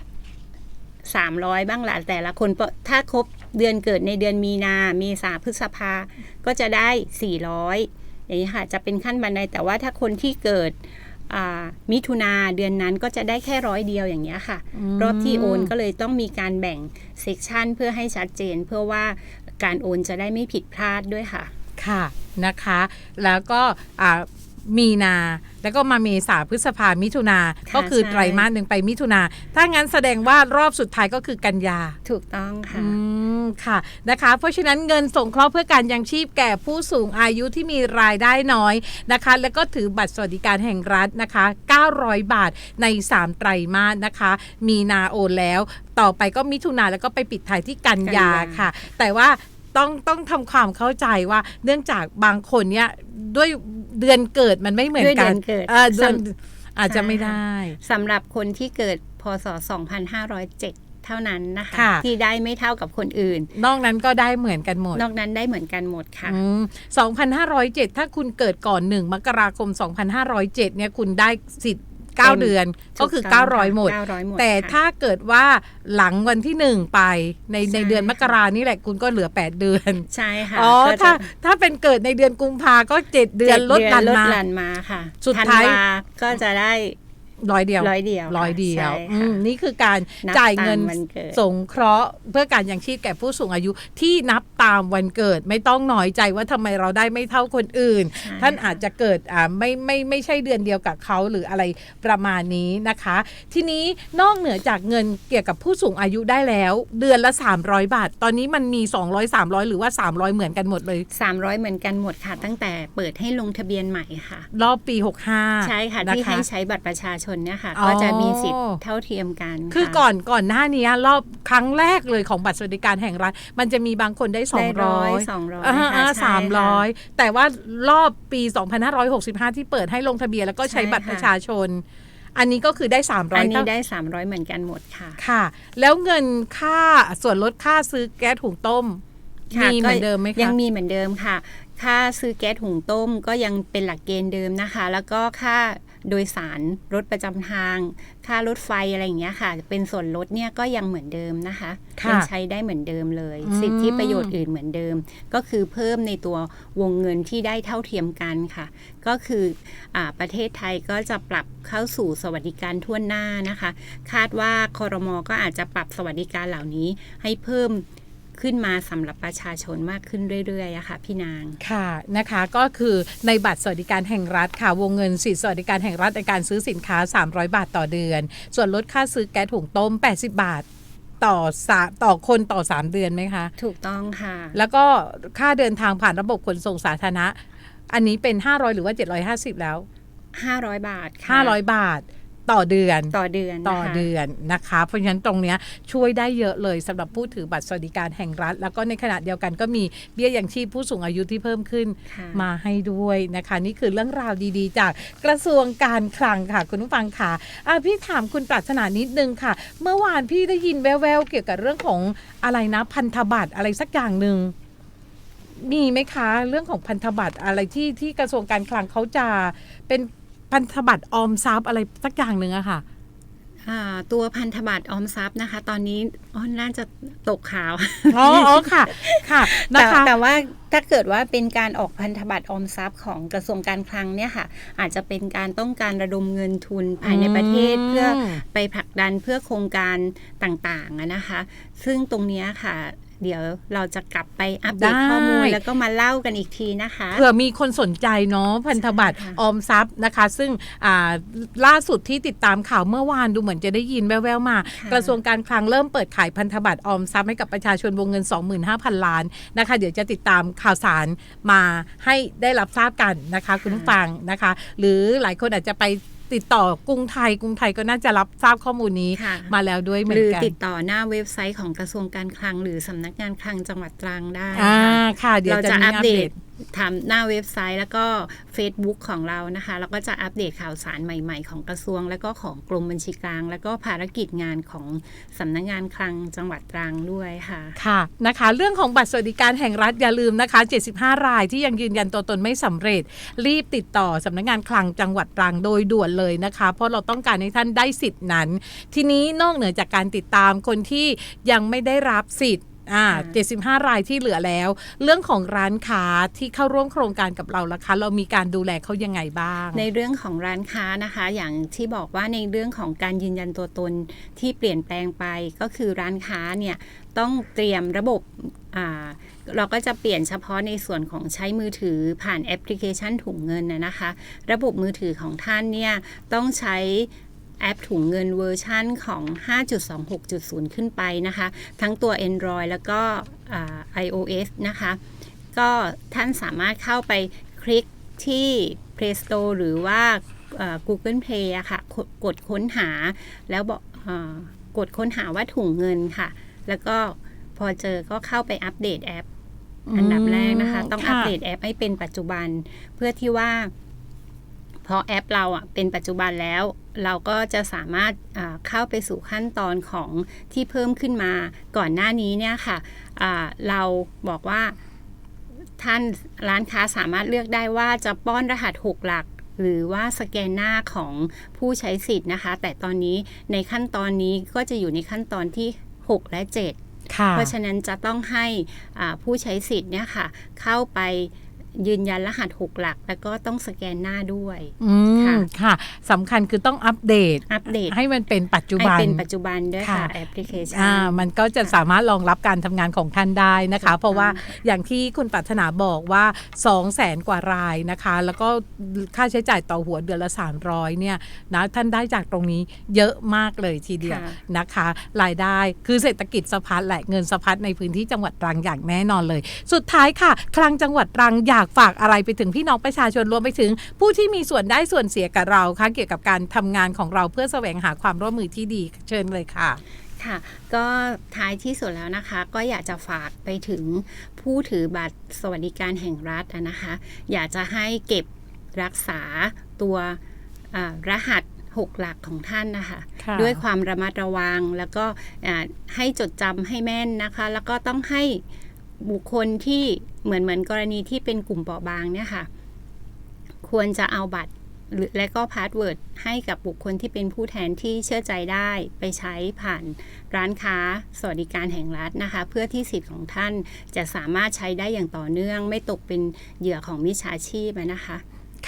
Speaker 3: 300 บ้างละแต่ละคนเพราะถ้าครบเดือนเกิดในเดือนมีนา เมษาพฤษภา ก็จะได้ 400 อย่างนี้ค่ะจะเป็นขั้นบันไดแต่ว่าถ้าคนที่เกิดอ่ามิถุนาเดือนนั้นก็จะได้แค่ร้อยเดียวอย่างเงี้ยค่ะ
Speaker 2: อืม
Speaker 3: รอบที่โอนก็เลยต้องมีการแบ่งเซกชันเพื่อให้ชัดเจน เพื่อว่าการโอนจะได้ไม่ผิดพลาดด้วยค่ะ
Speaker 2: ค่ะนะคะ แล้วก็อ่า มีนา แล้วก็มาเมษาพฤษภามิถุนา
Speaker 3: ค่ะ
Speaker 2: ก็คือ
Speaker 3: ใช่
Speaker 2: ไตรมาสหนึ่งไปมิถุนา ถ้างั้นแสดงว่ารอบสุดท้ายก็คือกันยา
Speaker 3: ถูกต้องค่ะ
Speaker 2: อืมค่ะนะคะ เพราะฉะนั้นเงินสงเคราะห์เพื่อการยังชีพแก่ผู้สูงอายุที่มีรายได้น้อยนะคะ แล้วก็ถือบัตรสวัสดิการแห่งรัฐนะคะ 900 บาทใน 3 ไตรมาสนะคะ มีนาโอนแล้ว ต่อไปก็มิถุนาแล้วก็ไปปิดท้ายที่กันยา
Speaker 3: กันยา
Speaker 2: ค่ะ แต่ว่า ต้องต้องทำความเข้าใจว่าเนื่องจากบางคนเนี่ยด้วยเดือนเกิดมันไม่เหมือน
Speaker 3: ด้วย
Speaker 2: กั
Speaker 3: เดื
Speaker 2: น
Speaker 3: อนเกิด
Speaker 2: เออเดือน
Speaker 3: สำ
Speaker 2: อาจจะไม่ได้
Speaker 3: สำหรับคนที่เกิดพศ 2507เท่านั้นนะคะ
Speaker 2: ค่ะ
Speaker 3: ที่ได้ไม่เท่ากับคนอื่น
Speaker 2: นอกนั้นก็ได้เหมือนกันหมด
Speaker 3: นอกนั้นได้เหมือนกันหมดค่ะ
Speaker 2: อืม2,507 ถ้าคุณเกิดก่อน 1 มกราคม 2,507 เนี่ยคุณได้สิทธิ์
Speaker 3: เต็ม
Speaker 2: 9 เดือนก็คือ
Speaker 3: ถูต้งค่ะ
Speaker 2: 900หมด
Speaker 3: 900 หมด
Speaker 2: แต่
Speaker 3: ค่ะ
Speaker 2: ถ้าเกิดว่าหลังวันที่ 1 ไปใน
Speaker 3: ใช่
Speaker 2: ในเดือน
Speaker 3: ค่ะ
Speaker 2: มกรานี่แหละคุณก็เหลือ 8 เดือน
Speaker 3: ใช่ค่ะ
Speaker 2: อ๋อ
Speaker 3: ก็จะ
Speaker 2: ถ้าถ้าเป็นเกิดในเดือนกุมภาก็ 7 เดือน
Speaker 3: จ็
Speaker 2: ลดหลั่น
Speaker 3: ลด
Speaker 2: มา
Speaker 3: หลั่นมาค่ะ
Speaker 2: สุดท้าย
Speaker 3: ธันวก็จะได้
Speaker 2: ร้อยเดียว
Speaker 3: ร้อยเดียว
Speaker 2: ร้อยเดียว
Speaker 3: ใช่
Speaker 2: อื
Speaker 3: ค่ะ
Speaker 2: มนี่คือการ
Speaker 3: นับ
Speaker 2: จ่ายเงิน
Speaker 3: ตามวันเกิด
Speaker 2: สงเคราะห์ เพื่อการยังชีพแก่ผู้สูงอายุที่นับตามวันเกิด ไม่ต้องน้อยใจว่าทำไมเราได้ไม่เท่าคนอื่น
Speaker 3: ใช่
Speaker 2: ท่านอาจจะเกิดอ่าไม่ไม่ไม่ใช่เดือนเดียวกับเขาหรืออะไรประมาณนี้นะคะ ทีนี้นอกเหนือจากเงินเกี่ยวกับผู้สูงอายุได้แล้ว เดือนละ 300 บาท ตอนนี้มันมี 200 300 หรือว่า 300 เหมือนกันหมดเลย
Speaker 3: 300 เหมือนกันหมดค่ะ ตั้งแต่เปิดให้ลงทะเบียนใหม่ค่ะ
Speaker 2: รอบปี 65
Speaker 3: ใช่ค่ะ
Speaker 2: น
Speaker 3: ที่ให้ใช้บัตรประชาชนเนี่ยค่ะ
Speaker 2: อ๋อ
Speaker 3: ก็จะมีสิทธิ์เท่าเทียมกัน
Speaker 2: คือ
Speaker 3: ค่ะ
Speaker 2: ก่อนก่อนหน้านี้รอบครั้งแรกเลยของบัตรสวัสดิการแห่งรัฐ มันจะมีบางคนได้
Speaker 3: ได้ร้อย
Speaker 2: 200
Speaker 3: สองร้อย
Speaker 2: อ่า
Speaker 3: ค่ะ
Speaker 2: อ่า
Speaker 3: ใช่
Speaker 2: สาม
Speaker 3: ค่ะ
Speaker 2: ร้อยแต่ว่ารอบปี 2565 ที่เปิดให้ลงทะเบียนแล้วก็ใช้
Speaker 3: ใช่
Speaker 2: บัตร
Speaker 3: ค่ะ
Speaker 2: ประชาชนอันนี้ก็คือได้ 300
Speaker 3: อันนี้
Speaker 2: เท่า
Speaker 3: ได้ 300 เหมือนกันหมดค่ะ
Speaker 2: ค่ะ แล้วเงินค่าส่วนลดค่าซื้อแก๊สหุงต้ม
Speaker 3: ค่ะ
Speaker 2: มีเหมือนเดิมไหม
Speaker 3: ยั
Speaker 2: คะ
Speaker 3: งมีเหมือนเดิมค่ะ ค่าซื้อแก๊สหุงต้มก็ยังเป็นหลักเกณฑ์เดิมนะคะ แล้วก็ค่า โดยสารรถประจำทาง ค่ารถไฟอะไรอย่างเงี้ยค่ะ เป็นส่วนลดเนี่ยก็ยังเหมือนเดิมนะคะ
Speaker 2: ค่ะ
Speaker 3: ยังใช้ได้เหมือนเดิมเลย
Speaker 2: อืม
Speaker 3: สิทธิประโยชน์อื่นเหมือนเดิม ก็คือเพิ่มในตัววงเงินที่ได้เท่าเทียมกันค่ะ ก็คืออาประเทศไทยก็จะปรับเข้าสู่สวัสดิการทั่วหน้านะคะ คาดว่าคอรมอก็อาจจะปรับสวัสดิการเหล่านี้ให้เพิ่ม ขึ้นมาสำหรับประชาชนมากขึ้นเรื่อยๆอะค่ะพี่นาง
Speaker 2: ค่ะนะคะก็คือในบัตรสวัสดิการแห่งรัฐค่ะวงเงินสิทธิสวัสดิการแห่งรัฐในการซื้อสินค้า 300 บาทต่อเดือน ส่วนลดค่าซื้อแก๊สถุงต้ม 80 บาทต่อสาต่อคนต่อ 3 เดือนไหมคะ
Speaker 3: ถูกต้องค่ะ
Speaker 2: แล้วก็ค่าเดินทางผ่านระบบขนส่งสาธารณะ อันนี้เป็น 500 หรือว่า 750 แล้ว
Speaker 3: 500 บาทค่ะ
Speaker 2: 500 บาท ต่อเดือน
Speaker 3: ต่อเดือน
Speaker 2: ต่อ
Speaker 3: นะคะ
Speaker 2: เดือนนะคะ เพราะฉะนั้นตรงเนี้ยช่วยได้เยอะเลยสำหรับผู้ถือบัตรสวัสดิการแห่งรัฐ แล้วก็ในขณะเดียวกันก็มีเบี้ยยังชีพผู้สูงอายุที่เพิ่มขึ้น
Speaker 3: ค่ะ
Speaker 2: มาให้ด้วยนะคะ นี่คือเรื่องราวดีๆ จากกระทรวงการคลังค่ะ คุณผู้ฟังค่ะอะพี่ถามคุณปรารถนานิดนึงค่ะ เมื่อวานพี่ได้ยินแว่วๆเกี่ยวกับเรื่องของอะไรนะพันธบัตรอะไรสักอย่างหนึ่งมีไหมคะ เรื่องของพันธบัตรอะไรที่ที่กระทรวงการคลังเขาจะเป็น พันธบัตรออมทรัพย์อะไรสักอย่างหนึ่งอะค่ะ
Speaker 3: อ่าตัวพันธบัตรออมทรัพย์นะคะ ตอนนี้อ้อนน่าจะตกข่าว
Speaker 2: อ๋ออ๋อค่ะ ค่ะ
Speaker 3: แต่
Speaker 2: นะคะ
Speaker 3: แต่ว่าถ้าเกิดว่าเป็นการออกพันธบัตรออมทรัพย์ของกระทรวงการคลังเนี่ยค่ะ อาจจะเป็นการต้องการระดมเงินทุนภายในประเทศ
Speaker 2: อืม
Speaker 3: เพื่อไปผลักดันเพื่อโครงการต่างๆอะนะคะ ซึ่งตรงเนี้ยค่ะ เดี๋ยวเราจะกลับไปอัปเดตข้อมูลแล้วก็มาเล่ากันอีกทีนะคะ
Speaker 2: เผื่อมีคนสนใจเนาะพันธบัตร
Speaker 3: ใช่ค่ะ
Speaker 2: ออมทรัพย์นะคะ ซึ่งอ่าล่าสุดที่ติดตามข่าวเมื่อวานดูเหมือนจะได้ยินแว่วๆมา กระทรวงการคลังเริ่มเปิดขายพันธบัตรออมทรัพย์ให้กับประชาชนวงเงิน 25,000 ล้านนะคะ เดี๋ยวจะติดตามข่าวสารมาให้ได้รับทราบกันนะคะ คุณผู้ฟังนะคะ หรือหลายคนอาจจะไป ติดต่อกรุงไทยกรุงไทยก็น่าจะรับทราบข้อมูลนี้
Speaker 3: ค่ะ
Speaker 2: มาแล้วด้วยเหมื
Speaker 3: ห
Speaker 2: อน
Speaker 3: รือ
Speaker 2: กัน
Speaker 3: ติดต่อหน้าเว็บไซต์ของกระทรวงการคลัง หรือสำนักงานคลังจังหวัดตรังได้
Speaker 2: อ่า
Speaker 3: ค่ะ
Speaker 2: ค่ะ เดี๋ยว
Speaker 3: เรา
Speaker 2: จะ
Speaker 3: จะ
Speaker 2: มี
Speaker 3: อัปเดต
Speaker 2: ต
Speaker 3: ทำหน้าเว็บไซต์แล้วก็ Facebook ของเรานะคะแล้วก็จะอัปเดตข่าวสารใหม่ๆ ของกระทรวง แล้วก็ของกรมบัญชีกลาง แล้วก็ภารกิจงานของสำนักงานคลังจังหวัดตรังด้วยค่ะ
Speaker 2: ค่ะนะคะ เรื่องของบัตรสวัสดิการแห่งรัฐอย่าลืมนะคะ 75 รายที่ยังยืนยันตัวตนไม่สำเร็จ รีบติดต่อสำนักงานคลังจังหวัดตรังโดยด่วนเลยนะคะ เพราะเราต้องการให้ท่านได้สิทธิ์นั้น ทีนี้นอกเหนือจากการติดตามคนที่ยังไม่ได้รับสิทธิ์ อ่า
Speaker 3: ค่ะ
Speaker 2: 75 รายที่เหลือแล้ว เรื่องของร้านค้าที่เข้าร่วมโครงการกับเราล่ะคะ เรามีการดูแลเขายังไงบ้าง
Speaker 3: ในเรื่องของร้านค้านะคะ อย่างที่บอกว่าในเรื่องของการยืนยันตัวตนที่เปลี่ยนแปลงไปก็คือร้านค้าเนี่ยต้องเตรียมระบบอ่าเราก็จะเปลี่ยนเฉพาะในส่วนของใช้มือถือผ่านแอปพลิเคชันถุงเงินนะนะคะ ระบบมือถือของท่านเนี่ยต้องใช้ แอปถุงเงินเวอร์ชั่นของ 5.26.0 ขึ้นไปนะคะ ทั้งตัว Android แล้วก็อ่า iOS นะคะ ก็ท่านสามารถเข้าไปคลิกที่ Play Store หรือว่าเอ่อ Google Play อะค่ะ กดกดค้นหาแล้วบอกเออกดค้นหาว่าถุงเงินค่ะ แล้วก็พอเจอก็เข้าไปอัปเดตแอป อันดับแรกนะคะ ต้อง
Speaker 2: ค่ะ
Speaker 3: อัปเดตแอปให้เป็นปัจจุบันเพื่อที่ว่า พอแอปเราอะเป็นปัจจุบันแล้ว เราก็จะสามารถเข้าไปสู่ขั้นตอนของที่เพิ่มขึ้นมาก่อนหน้านี้เนี่ยค่ะอ่าเราบอกว่าท่านร้านค้าสามารถเลือกได้ว่าจะป้อนรหัส 6 หลัก หรือว่าสแกนหน้าของผู้ใช้สิทธิ์นะคะ แต่ตอนนี้ในขั้นตอนนี้ก็จะอยู่ในขั้นตอนที่ 6 และ 7 เพราะฉะนั้นจะต้องให้ผู้ใช้สิทธิ์เนี่ยค่ะเข้าไป ยืนยันรหัส 6 หลัก แล้วก็ต้องสแกนหน้าด้วย
Speaker 2: อืม
Speaker 3: ค่ะ
Speaker 2: ค่ะสำคัญคือต้องอัปเดต
Speaker 3: อัปเดต
Speaker 2: ให้มันเป็นปัจจุ
Speaker 3: ให้
Speaker 2: บัน
Speaker 3: เป็นปัจจุบันด้วยค่ะ
Speaker 2: ค่ะ
Speaker 3: แอปพลิเคชัน
Speaker 2: อ่ามันก็จะสามารถรองรับการทำงานของท่านได้นะคะ
Speaker 3: ถูกต้อง
Speaker 2: เพราะว่าอย่างที่คุณปรารถนาบอกว่า 2 0 0แสนกว่ารายนะคะ แล้วก็ค่าใช้จ่ายต่อหัวเดือนละ 300เนี่ยนะท่านได้จากตรงนี้เยอะมากเลยทีเดียว
Speaker 3: ค่ะ
Speaker 2: นะคะ รายได้คือเศรษฐกิจสะพัดแหละเงินสะพัดในพื้นที่จังหวัดตรังอย่างแน่นอนเลย สุดท้ายค่ะ คลังจังหวัดตรังอยากฝากอะไรไปถึงพี่น้องประชาชนรวมไปถึง ผู้ที่มีส่วนได้ส่วนเสียกับเราคะเกี่ยวกับการทำงานของเราเพื่อแสวงหาความร่วมมือที่ดีเชิญเลยค่ะ
Speaker 3: ค่ะ ก็ท้ายที่สุดแล้วนะคะ ก็อยากจะฝากไปถึงผู้ถือบัตรสวัสดิการแห่งรัฐอะนะคะ อยากจะให้เก็บรักษาตัวอ่ารหัส6หลักของท่านนะคะ
Speaker 2: ค่ะ
Speaker 3: ด้วยความระมัดระวังแล้วก็อ่าให้จดจำให้แม่นนะคะ แล้วก็ต้องให้ บุคคลที่เหมือนเหมือนกรณีที่เป็นกลุ่มเปราะบางเนี่ยค่ะ ควรจะเอาบัตรหรือและก็พาสเวิร์ดให้กับบุคคลที่เป็นผู้แทนที่เชื่อใจได้ไปใช้ผ่านร้านค้าสวัสดิการแห่งรัฐนะคะ เพื่อที่สิทธิ์ของท่านจะสามารถใช้ได้อย่างต่อเนื่อง ไม่ตกเป็นเหยื่อของมิจฉาชีพนะคะ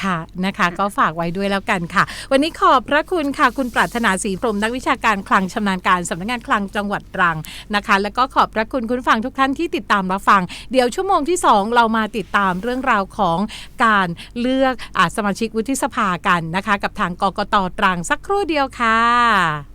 Speaker 2: ค่ะนะคะก็ฝากไว้ด้วยแล้วกันค่ะ วันนี้ขอบพระคุณค่ะ คุณปรารถนาศรีพรหมนักวิชาการคลังชำนาญการสำนักงานคลังจังหวัดตรังนะคะ แล้วก็ขอบพระคุณคุณผู้ฟังทุกท่านที่ติดตามรับฟัง เดี๋ยวชั่วโมงที่ 2 เรามาติดตามเรื่องราวของการเลือกอาสมาชิกวุฒิสภากันนะคะ กับทางกกตตรังสักครู่เดียวค่ะ